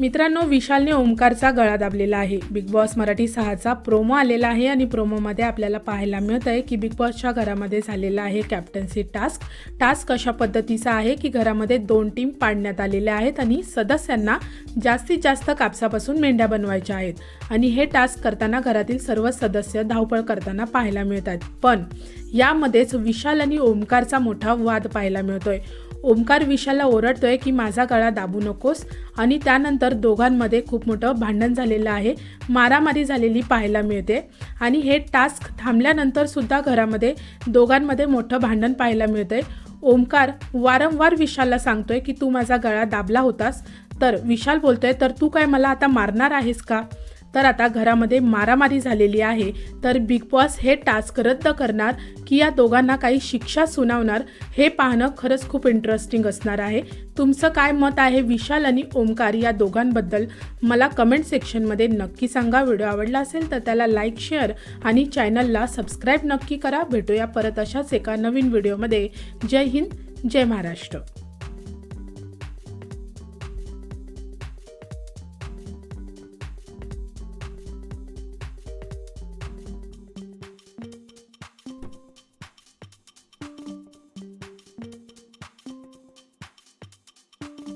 मित्रांनो विशालने ओमकारचा गळा दाबलेला आहे. बिग बॉस मराठी सहाचा प्रोमो आलेला आहे आणि प्रोमोमध्ये आपल्याला पाहायला मिळत आहे की बिग बॉसच्या घरामध्ये झालेला आहे कॅप्टन्सी टास्क टास्क अशा पद्धतीचा आहे की घरामध्ये दोन टीम पाडण्यात आलेल्या आहेत आणि सदस्यांना जास्तीत जास्त कापसापासून मेंढ्या बनवायच्या आहेत. आणि हे टास्क करताना घरातील सर्व सदस्य धावपळ करताना पाहायला मिळतात. पण यामध्येच विशाल आणि ओमकारचा मोठा वाद पाहायला मिळतोय. ओमकार विशालला ओरडतोय की माझा गळा दाबू नकोस. आणि त्यानंतर दोघांमध्ये खूप मोठं भांडण झालेलं आहे. मारामारी झालेली पाहायला मिळते. आणि हे टास्क थांबल्यानंतर सुद्धा घरामध्ये दोघांमध्ये मोठं भांडण पाहायला मिळतंय. ओमकार वारंवार विशालला सांगतोय की तू माझा गळा दाबला होतास. तर विशाल बोलतोय तर तू काय मला आता मारणार आहेस का? तर आता घरामध्ये मारामारी झालेली आहे. तर बिग बॉस हे टास्क रद्द करणार की या दोघांना काही शिक्षा सुनावणार हे पाहणं खरंच खूप इंटरेस्टिंग असणार आहे. तुमचं काय मत आहे? विशाल आणि ओमकार या दोघांबद्दल मला कमेंट सेक्शनमध्ये नक्की सांगा. व्हिडिओ आवडला असेल तर त्याला लाईक शेअर आणि चॅनलला सबस्क्राईब नक्की करा. भेटूया परत अशाच एका नवीन व्हिडिओमध्ये जय हिंद जय महाराष्ट्र.